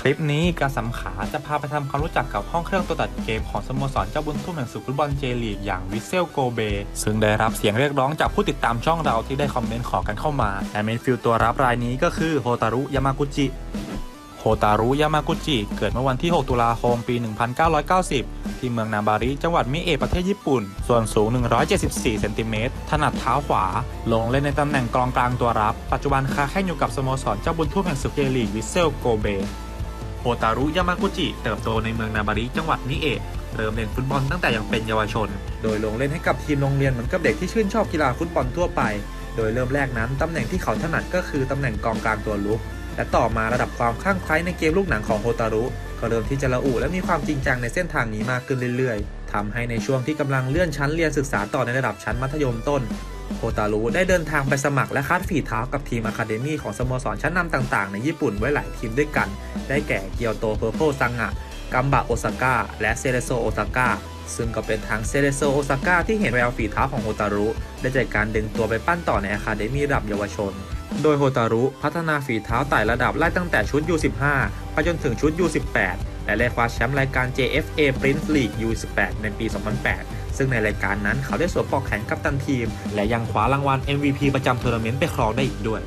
คลิปนี้การสำขาจะพาไปทำความรู้จักกับห้องเครื่องตัวตัดเกมของสโมสรเจ้าบุญทุ่มแห่งสุฟุตบอลเจลีกอย่างวิเซลโกเบ ซึ่งได้รับเสียงเรียกร้องจากผู้ติดตามช่องเราที่ได้คอมเมนต์ขอกันเข้ามาและเมนฟิลตัวรับรายนี้ก็คือโฮตารุยามากุจิโฮตารุยามากุจิเกิดเมื่อวันที่ 6 ตุลาคมปี 1990 ที่เมืองนาบาริ จังหวัดมิเอะประเทศญี่ปุ่น ส่วนสูง 174 เซนติเมตร ถนัดเท้าขวา ลงเล่นในตำแหน่งกองกลางตัวรับ ปัจจุบันค้าแข่งอยู่กับสโมสรเจ้าบุญทุ่มแห่งสุเจลีกวิเซลโกเบ โฮตารุ ยามากุจิ เติบโตในเมืองนาบาริ จังหวัดมิเอะเริ่มเล่นฟุตบอลตั้งแต่ยังเป็นเยาวชน โดยลงเล่นให้กับทีมโรงเรียนเหมือนกับเด็กที่ชื่นชอบกีฬาฟุตบอลทั่วไป โดยเริ่มแรกนั้นตำแหน่งที่เขาถนัดก็คือตำแหน่งกองกลางตัวลุก และต่อมาระดับความคลั่งไคล้ในเกมลูกหนังของโฮตารุ ก็เริ่มที่จะระอุและมีความจริงจังในเส้นทางนี้มากขึ้นเรื่อย ๆทำให้ในช่วงที่กำลังเลื่อนชั้นเรียนศึกษาต่อในระดับชั้นมัธยมต้น โฮตารุได้เดินทางไปสมัครและคัดฝีเท้ากับทีมอะคาเดมี่ของสโมสรชั้นนำต่างๆ ในญี่ปุ่นไว้หลายทีมด้วยกัน ได้แก่เกียวโตเพอร์โพซังะกัมบะโอซาก้าและเซเรโซโอซาก้าซึ่งก็เป็นทางเซเรโซโอซาก้าที่เห็นแววฝีเท้าของโฮตารุได้จากการดึงตัวไปปั้นต่อในอะคาเดมี่ระดับเยาวชน โดยโฮตารุพัฒนาฝีเท้าไต่ระดับไล่ตั้งแต่ชุด U15 ไปจนถึงชุด U18 และได้คว้าแชมป์รายการ JFA Prince League U18 ในปี 2008 ซึ่งในรายการนั้นเขาได้สวมปลอกแขนกัปตันทีม และยังคว้ารางวัล MVP ประจำทัวร์นาเมนต์ไปครองได้อีกด้วย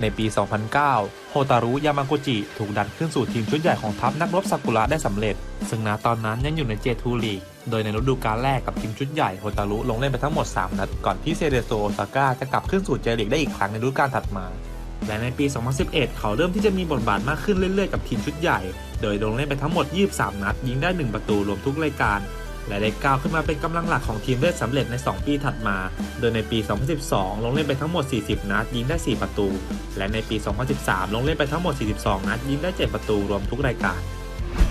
ในปี 2009 โฮตารุ ยามากุจิ ถูกดันขึ้นสู่ทีมชุดใหญ่ของทัพนักรบซากุระได้สำเร็จ ซึ่งณตอนนั้นยังอยู่ในเจทูลีกโดยในฤดูกาลแรกกับทีมชุดใหญ่โฮตารุลงเล่นไปทั้งหมด 3 นัด ก่อนที่เซเรโซโอซาก้าจะกลับขึ้นสู่เจลีกได้อีกครั้งในฤดูกาลถัดมาและในปี 2011 เขาเริ่มที่จะมีบทบาทมากขึ้นเรื่อยๆ กับทีมชุดใหญ่ โดยลงเล่นไปทั้งหมด 23 นัด ยิงได้ 1 ประตูรวมทุกรายการ และได้ก้าวขึ้นมาเป็นกำลังหลักของทีมได้สำเร็จใน 2 ปีถัดมา โดยในปี 2012 ลงเล่นไปทั้งหมด 40 นัดยิงได้ 4 ประตู และในปี 2013 ลงเล่นไปทั้งหมด 42 นัดยิงได้ 7 ประตูรวมทุกรายการ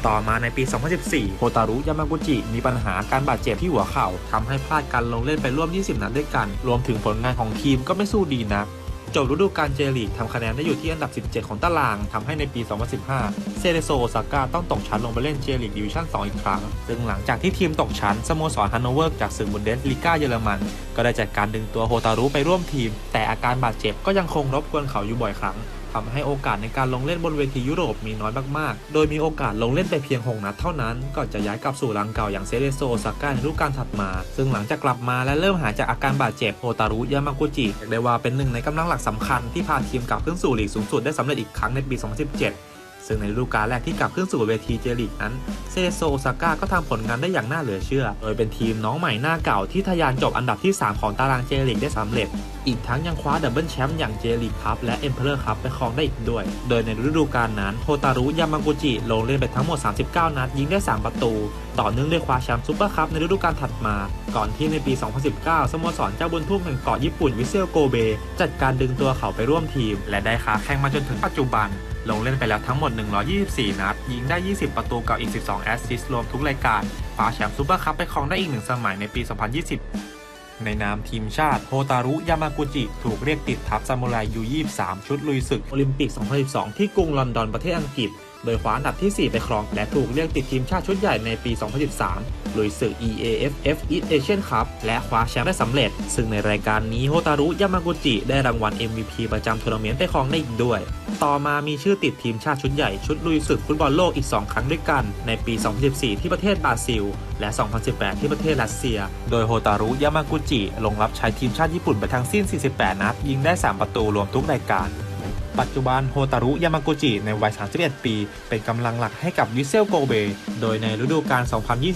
ต่อมาในปี 2014โฮตารุ ยามากุจิ มีปัญหาการบาดเจ็บที่หัวเข่าทำให้พลาดการลงเล่นไปร่วม 20 นัดด้วยกัน รวมถึงผลงานของทีมก็ไม่สู้ดีนัก จบฤดูกาลเจลีกทำคะแนนได้อยู่ที่อันดับ 17 ของตารางทำให้ในปี 2015 เซเรโซโอซาก้าต้องตกชั้นลงไปเล่นเจลีกดิวิชั่น 2 อีกครั้ง ซึ่งหลังจากที่ทีมตกชั้นสโมสรฮันโนเวอร์จากศึกบุนเดสลีกาเยอรมัน ก็ได้จัดการดึงตัวโฮตารุไปร่วมทีม แต่อาการบาดเจ็บก็ยังคงรบกวนเขาอยู่บ่อยครั้ง ทำให้โอกาสในการลงเล่นบนเวทียุโรปมีน้อยมากๆ โดยมีโอกาสลงเล่นไปเพียง 6 นัดเท่านั้น ก่อนจะย้ายกลับสู่รังเก่าอย่างเซเรโซโอซาก้าในฤดูกาลถัดมา ซึ่งหลังจากกลับมาและเริ่มหายจากอาการบาดเจ็บโอตารุยามากุจิได้ว่าเป็นหนึ่งในกำลังหลักสำคัญที่พาทีมกลับขึ้นสู่ลีกสูงสุดได้สำเร็จอีกครั้งในปี 2017 ซึ่งในฤดูกาลแรกที่กลับขึ้นสู่เวทีเจลีกนั้นเซโซโอซาก้าก็ทำผลงานได้อย่างน่าเหลือเชื่อ โดยเป็นทีมน้องใหม่หน้าเก่าที่ทะยานจบอันดับที่ 3 ของตารางเจลีกได้สำเร็จ อีกทั้งยังคว้าดับเบิลแชมป์อย่างเจลีกคัพและเอ็มเพลอร์คัพไปครองได้อีกด้วย โดยในฤดูกาลนั้นโฮตารุยามากุจิลงเล่นไปทั้งหมด 39 นัดยิงได้ 3 ประตู ต่อเนื่องด้วยคว้าแชมป์ซูเปอร์คัพในฤดูกาลถัดมา ก่อนที่ในปี 2019 สโมสรเจ้าบุญทุ่มแห่งเกาะญี่ปุ่นวิเซลโกเบจัดการดึงตัวเขาไปร่วมทีม และได้ค้าแข่งมาจนถึงปัจจุบัน ลงเล่นไปแล้วทั้งหมด 124 นัด ยิงได้ 20 ประตูกับอีก 12 แอสซิสต์รวมทุกรายการคว้าแชมป์ซูเปอร์คัพไปครองได้อีกหนึ่งสมัยในปี 2020 ในนามทีมชาติโฮตารุ ยามากุจิ ถูกเรียกติดทัพซามูไรยู23 ชุดลุยศึกโอลิมปิก 2012 ที่กรุงลอนดอนประเทศอังกฤษ โดยคว้าอันดับที่ 4 ไปครอง และถูกเรียกติดทีมชาติชุดใหญ่ในปี 2013 ลุยศึก EAFF East Asian Cup และคว้าแชมป์ได้สำเร็จ ซึ่งในรายการนี้โฮตารุยามากุจิได้รางวัล MVP ประจำทัวร์นาเมนต์ไปครองได้อีกด้วย ต่อมามีชื่อติดทีมชาติชุดใหญ่ชุดลุยศึกฟุตบอลโลกอีก 2 ครั้งด้วยกันในปี 2014 ที่ประเทศบราซิล และ 2018 ที่ประเทศรัสเซีย โดยโฮตารุยามากุจิลงรับใช้ทีมชาติญี่ปุ่นไปทั้งสิ้น 48 นัดยิงได้ 3 ประตูรวมทุกรายการ ปัจจุบันโฮตารุยามากุจิในวัย 31 ปี เป็นกำลังหลักให้กับวิเซลโกเบ โดยในฤดูกาล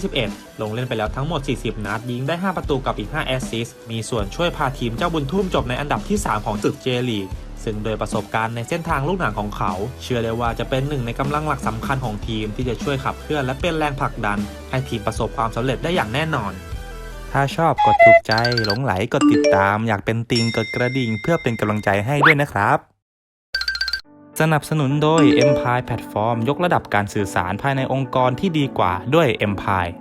2021 ลงเล่นไปแล้วทั้งหมด 40 นัด ยิงได้ 5 ประตูกับอีก 5 แอสซิสต์ มีส่วนช่วยพาทีมเจ้าบุญทุ่มจบในอันดับที่ 3 ของศึกเจลีกซึ่งโดยประสบการณ์ในเส้นทางลูกหนังของเขา เชื่อได้ว่าจะเป็นหนึ่งในกำลังหลักสำคัญของทีมที่จะช่วยขับเคลื่อนและเป็นแรงผลักดัน ให้ทีมประสบความสำเร็จได้อย่างแน่นอนถ้าชอบกดถูกใจหลงไหลกดติดตาม อยากเป็นติงกดกระดิ่งเพื่อเป็นกำลังใจให้ด้วยนะครับ สนับสนุนโดย Empire Platform ยกระดับการสื่อสารภายในองค์กรที่ดีกว่าด้วย Empire